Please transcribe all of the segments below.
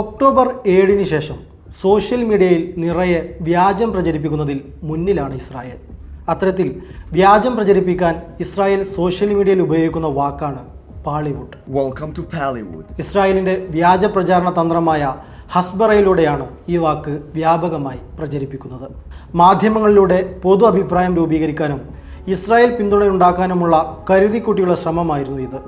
October ഏഴിന് ശേഷം social മീഡിയയിൽ നിറയെ വ്യാജം പ്രചരിപ്പിക്കുന്നതിൽ മുന്നിലാണ് ഇസ്രായേൽ. അത്തരത്തിൽ വ്യാജം പ്രചരിപ്പിക്കാൻ ഇസ്രായേൽ സോഷ്യൽ മീഡിയയിൽ ഉപയോഗിക്കുന്ന വാക്കാണ് പാളിവുഡ്. വെൽക്കം ടു പാളിവുഡ് ഇസ്രായേലിന്റെ വ്യാജ പ്രചാരണ തന്ത്രമായ ഹസ്ബറയിലൂടെയാണ് ഈ വാക്ക് വ്യാപകമായി പ്രചരിപ്പിക്കുന്നത്. മാധ്യമങ്ങളിലൂടെ പൊതു അഭിപ്രായം രൂപീകരിക്കാനും ഇസ്രായേൽ പിന്തുണയുണ്ടാക്കാനുമുള്ള കരുതിക്കുട്ടിയുള്ള ശ്രമമായിരുന്നു ഇത്.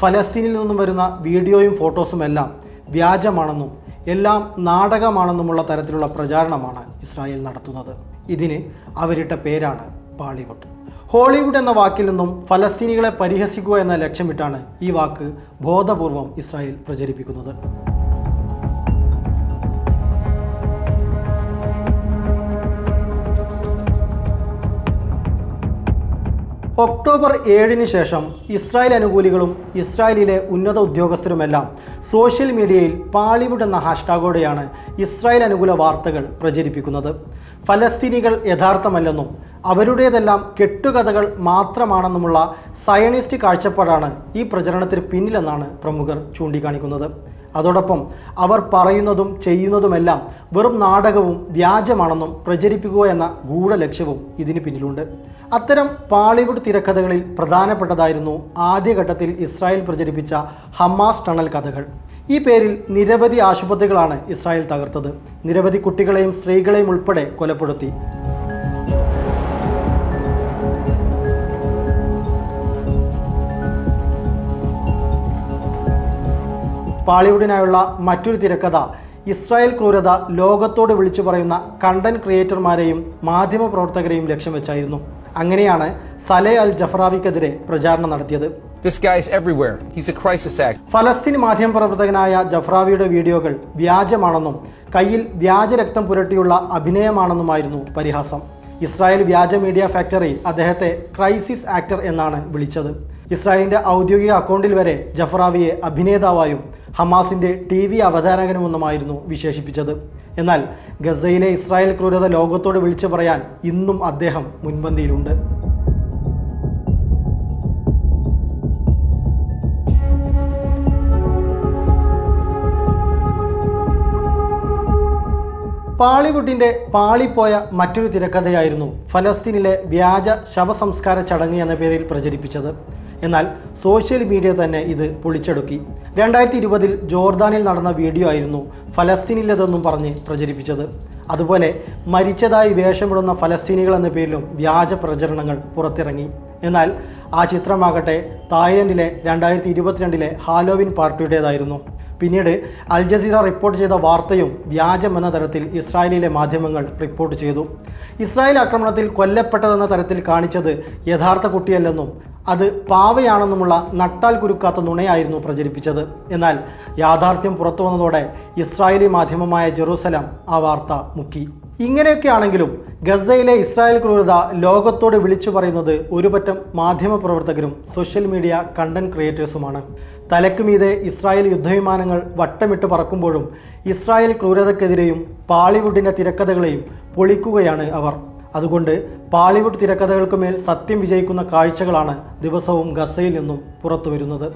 ഫലസ്തീനിൽ നിന്നും വരുന്ന വീഡിയോയും ഫോട്ടോസും എല്ലാം വ്യാജമാണെന്നും എല്ലാം നാടകമാണെന്നുമുള്ള തരത്തിലുള്ള പ്രചാരണമാണ് ഇസ്രായേൽ നടത്തുന്നത്. ഇതിന് അവരിട്ട പേരാണ് ബാളിവുഡ് ഹോളിവുഡ് എന്ന വാക്കിൽ നിന്നും ഫലസ്തീനികളെ പരിഹസിക്കുക എന്ന ലക്ഷ്യമിട്ടാണ് ഈ വാക്ക് ബോധപൂർവം ഇസ്രായേൽ പ്രചരിപ്പിക്കുന്നത്. ഒക്ടോബർ ഏഴിന് ശേഷം ഇസ്രായേൽ അനുകൂലികളും ഇസ്രായേലിലെ ഉന്നത ഉദ്യോഗസ്ഥരുമെല്ലാം സോഷ്യൽ മീഡിയയിൽ പാളിവുഡ് എന്ന ഹാഷ്ടാഗോടെയാണ് ഇസ്രായേൽ അനുകൂല വാർത്തകൾ പ്രചരിപ്പിക്കുന്നത്. ഫലസ്തീനികൾ യഥാർത്ഥമല്ലെന്നും അവരുടേതെല്ലാം കെട്ടുകഥകൾ മാത്രമാണെന്നുമുള്ള സയണിസ്റ്റ് കാഴ്ചപ്പാടാണ് ഈ പ്രചരണത്തിന് പിന്നിലെന്നാണ് പ്രമുഖർ ചൂണ്ടിക്കാണിക്കുന്നത്. അതോടൊപ്പം അവർ പറയുന്നതും ചെയ്യുന്നതുമെല്ലാം വെറും നാടകവും വ്യാജമാണെന്നും പ്രചരിപ്പിക്കുക എന്ന ഗൂഢലക്ഷ്യവും ഇതിന് പിന്നിലുണ്ട്. അത്തരം പാളിവുഡ് തിരക്കഥകളിൽ പ്രധാനപ്പെട്ടതായിരുന്നു ആദ്യഘട്ടത്തിൽ ഇസ്രായേൽ പ്രചരിപ്പിച്ച ഹമാസ് ടണൽ കഥകൾ. ഈ പേരിൽ നിരവധി ആശുപത്രികളാണ് ഇസ്രായേൽ തകർത്തത്. നിരവധി കുട്ടികളെയും സ്ത്രീകളെയും ഉൾപ്പെടെ കൊലപ്പെടുത്തി. പാളിവുഡിനായുള്ള മറ്റൊരു തിരക്കഥ ഇസ്രായേൽ ക്രൂരത ലോകത്തോട് വിളിച്ചു പറയുന്ന കണ്ടന്റ് ക്രിയേറ്റർമാരെയും മാധ്യമപ്രവർത്തകരെയും ലക്ഷ്യം വെച്ചായിരുന്നു അങ്ങനെയാണ് സലെ അൽ ജഫറാവിക്കെതിരെ പ്രചാരണം നടത്തിയത് This everywhere. He's a crisis act. ഫലസ്തീൻ മാധ്യമപ്രവർത്തകനായ ജഫ്രാവിയുടെ വീഡിയോകൾ വ്യാജമാണെന്നും കയ്യിൽ വ്യാജരക്തം പുരട്ടിയുള്ള അഭിനയമാണെന്നുമായിരുന്നു പരിഹാസം ഇസ്രായേൽ വ്യാജ മീഡിയ ഫാക്ടറി അദ്ദേഹത്തെ ക്രൈസിസ് ആക്ടർ എന്നാണ് വിളിച്ചത് ഇസ്രായേലിന്റെ ഔദ്യോഗിക അക്കൗണ്ടിൽ വരെ ജഫറാവിയെ അഭിനേതാവായും ഹമാസിന്റെ ടി വി അവതാരകനുമെന്നുമായിരുന്നു വിശേഷിപ്പിച്ചത്. എന്നാൽ ഗസയിലെ ഇസ്രായേൽ ക്രൂരത ലോകത്തോട് വിളിച്ചു പറയാൻ ഇന്നും അദ്ദേഹം മുൻപന്തിയിലുണ്ട്. പാളിവുഡിന്റെ പാളിപ്പോയ മറ്റൊരു തിരക്കഥയായിരുന്നു ഫലസ്തീനിലെ വ്യാജ ശവസംസ്കാര ചടങ്ങ് എന്ന പേരിൽ പ്രചരിപ്പിച്ചത്. എന്നാൽ സോഷ്യൽ മീഡിയ തന്നെ ഇത് പൊളിച്ചെടുക്കി. രണ്ടായിരത്തി ഇരുപതിൽ ജോർദാനിൽ നടന്ന വീഡിയോ ആയിരുന്നു ഫലസ്തീനിലതെന്നും പറഞ്ഞ് പ്രചരിപ്പിച്ചത്. അതുപോലെ മരിച്ചതായി വേഷമിടുന്ന ഫലസ്തീനികൾ എന്ന പേരിലും വ്യാജ പ്രചരണങ്ങൾ പുറത്തിറങ്ങി. എന്നാൽ ആ ചിത്രമാകട്ടെ തായ്ലൻഡിലെ രണ്ടായിരത്തി ഇരുപത്തിരണ്ടിലെ ഹാലോവിൻ പാർട്ടിയുടേതായിരുന്നു. പിന്നീട് അൽ ജസീറ റിപ്പോർട്ട് ചെയ്ത വാർത്തയും വ്യാജമെന്ന തരത്തിൽ ഇസ്രായേലിലെ മാധ്യമങ്ങൾ റിപ്പോർട്ട് ചെയ്തു. ഇസ്രായേൽ ആക്രമണത്തിൽ കൊല്ലപ്പെട്ടതെന്ന തരത്തിൽ കാണിച്ചത് യഥാർത്ഥ കുട്ടിയല്ലെന്നും അത് പാവയാണെന്നുമുള്ള നട്ടാൽ കുരുക്കാത്ത നുണയായിരുന്നു പ്രചരിപ്പിച്ചത്. എന്നാൽ യാഥാർത്ഥ്യം പുറത്തു വന്നതോടെ ഇസ്രായേലി മാധ്യമമായ ജെറൂസലം ആ വാർത്ത മുക്കി. ഇങ്ങനെയൊക്കെയാണെങ്കിലും ഗസയിലെ ഇസ്രായേൽ ക്രൂരത ലോകത്തോട് വിളിച്ചു പറയുന്നത് ഒരുപറ്റം മാധ്യമപ്രവർത്തകരും സോഷ്യൽ മീഡിയ കണ്ടന്റ് ക്രിയേറ്റേഴ്സുമാണ്. തലക്ക് മീതെ ഇസ്രായേൽ യുദ്ധവിമാനങ്ങൾ വട്ടമിട്ട് പറക്കുമ്പോഴും ഇസ്രായേൽ ക്രൂരതക്കെതിരെയും പാളിവുഡിന്റെ തിരക്കഥകളെയും പൊളിക്കുകയാണ് അവർ. അതുകൊണ്ട് പാളിവുഡ് തിരക്കഥകൾക്ക് മേൽ സത്യം വിജയിക്കുന്ന കാഴ്ചകളാണ് ദിവസവും ഗസയിൽ നിന്നും പുറത്തു വരുന്നത്